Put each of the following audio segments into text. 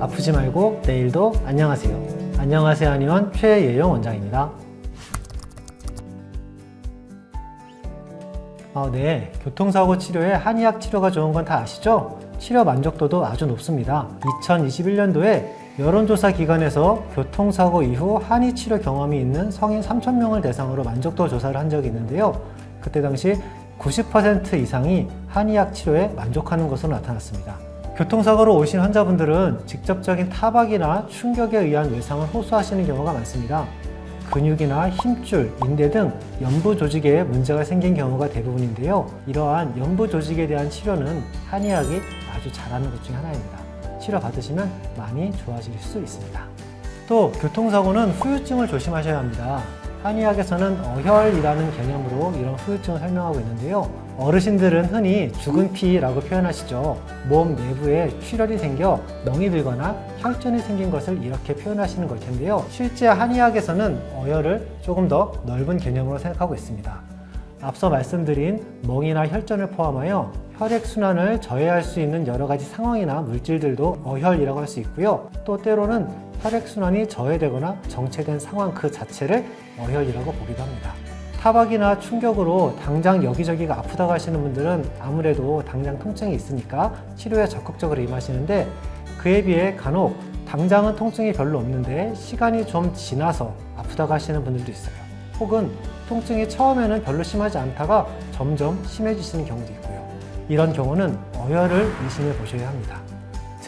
아프지 말고 내일도 안녕하세요. 안녕하세요 한의원 최예용 원장입니다. 아, 네. 교통사고 치료에 한의학 치료가 좋은 건 다 아시죠? 치료 만족도도 아주 높습니다. 2021년도에 여론조사 기관에서 교통사고 이후 한의 치료 경험이 있는 성인 3,000명을 대상으로 만족도 조사를 한 적이 있는데요. 그때 당시 90% 이상이 한의학 치료에 만족하는 것으로 나타났습니다. 교통사고로 오신 환자분들은 직접적인 타박이나 충격에 의한 외상을 호소하시는 경우가 많습니다. 근육이나 힘줄, 인대 등 연부 조직에 문제가 생긴 경우가 대부분인데요. 이러한 연부 조직에 대한 치료는 한의학이 아주 잘하는 것 중에 하나입니다. 치료 받으시면 많이 좋아질 수 있습니다. 또 교통사고는 후유증을 조심하셔야 합니다. 한의학에서는 어혈이라는 개념으로 이런 후유증을 설명하고 있는데요. 어르신들은 흔히 죽은 피라고 표현하시죠. 몸 내부에 출혈이 생겨 멍이 들거나 혈전이 생긴 것을 이렇게 표현하시는 걸 텐데요. 실제 한의학에서는 어혈을 조금 더 넓은 개념으로 생각하고 있습니다. 앞서 말씀드린 멍이나 혈전을 포함하여 혈액 순환을 저해할 수 있는 여러 가지 상황이나 물질들도 어혈이라고 할 수 있고요. 또 때로는 혈액 순환이 저해되거나 정체된 상황 그 자체를 어혈이라고 보기도 합니다. 타박이나 충격으로 당장 여기저기가 아프다고 하시는 분들은 아무래도 당장 통증이 있으니까 치료에 적극적으로 임하시는데 그에 비해 간혹 당장은 통증이 별로 없는데 시간이 좀 지나서 아프다고 하시는 분들도 있어요. 혹은 통증이 처음에는 별로 심하지 않다가 점점 심해지시는 경우도 있고요. 이런 경우는 어혈을 의심해 보셔야 합니다.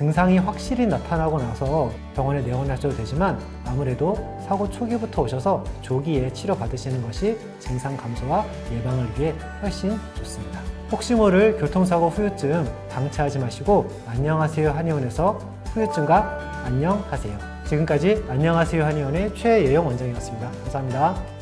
증상이 확실히 나타나고 나서 병원에 내원하셔도 되지만 아무래도 사고 초기부터 오셔서 조기에 치료 받으시는 것이 증상 감소와 예방을 위해 훨씬 좋습니다. 혹시 모를 교통사고 후유증 방치하지 마시고 안녕하세요 한의원에서 후유증과 안녕하세요. 지금까지 안녕하세요 한의원의 최예영 원장이었습니다. 감사합니다.